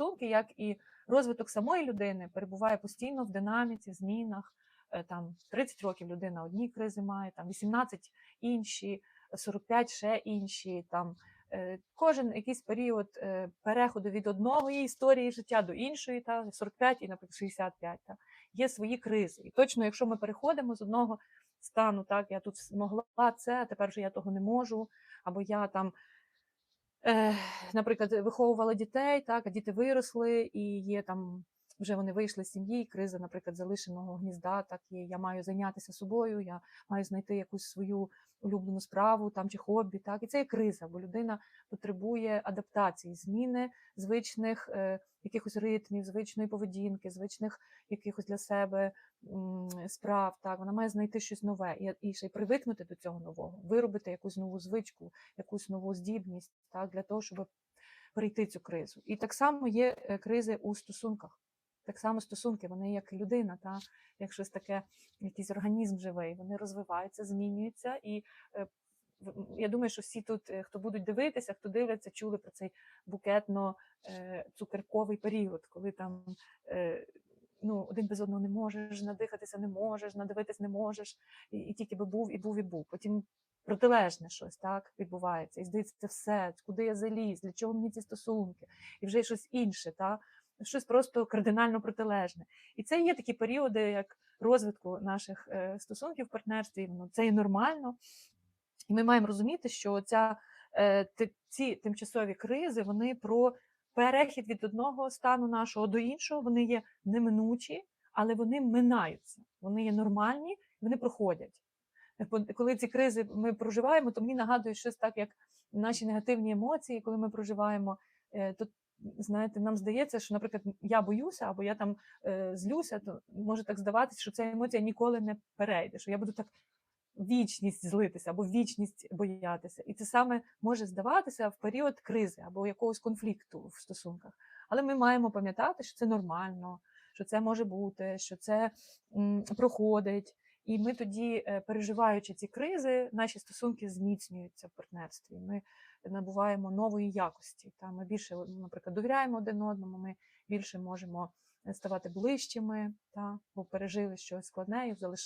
стосунки, як і розвиток самої людини, перебуває постійно в динаміці, змінах. Е, Там 30 років людина одні кризи має, там 18 інші, 45 ще інші. Там е, кожен якийсь період е, переходу від одної історії життя до іншої, та 45 і, наприклад, 65, та є свої кризи. І точно, якщо ми переходимо з одного стану, так я тут змогла це, а тепер вже я того не можу, або я там. Е, наприклад, виховувала дітей, так, а діти виросли, і є там вже вони вийшли з сім'ї, криза, наприклад, залишеного гнізда, так і я маю зайнятися собою, я маю знайти якусь свою улюблену справу там чи хобі. Так, і це є криза, бо людина потребує адаптації, зміни звичних е, якихось ритмів, звичної поведінки, звичних якихось для себе м, справ. Так, вона має знайти щось нове і, і ще й привикнути до цього нового, виробити якусь нову звичку, якусь нову здібність, так, для того, щоб перейти цю кризу. І так само є е, кризи у стосунках. Так само стосунки, вони як людина, та як щось таке, якийсь організм живий, вони розвиваються, змінюються. І е, я думаю, що всі тут, е, хто будуть дивитися, хто дивляться, чули про цей букетно-цукерковий період, коли там е, ну, один без одного не можеш, надихатися не можеш, надивитись не можеш, і, і тільки би був, і був, і був. Потім протилежне щось так відбувається. І здається, це все, куди я заліз, для чого мені ці стосунки, і вже щось інше, та? Щось просто кардинально протилежне. І це є такі періоди, як розвитку наших е, стосунків в партнерстві. Ну, це і нормально. І ми маємо розуміти, що ця, е, ці тимчасові кризи вони про перехід від одного стану нашого до іншого, вони є неминучі, але вони минаються. Вони є нормальні, вони проходять. Е, Коли ці кризи ми проживаємо, то мені нагадує щось так, як наші негативні емоції, коли ми проживаємо, то знаєте, нам здається, що, наприклад, я боюся або я там е, злюся, то може так здаватися, що ця емоція ніколи не перейде, що я буду так вічність злитися або вічність боятися. І це саме може здаватися в період кризи або якогось конфлікту в стосунках. Але ми маємо пам'ятати, що це нормально, що це може бути, що це м, проходить. І ми тоді, е, переживаючи ці кризи, наші стосунки зміцнюються в партнерстві. Ми набуваємо нової якості. Та ми більше, наприклад, довіряємо один одному, ми більше можемо ставати ближчими, та бо пережили щось складне і.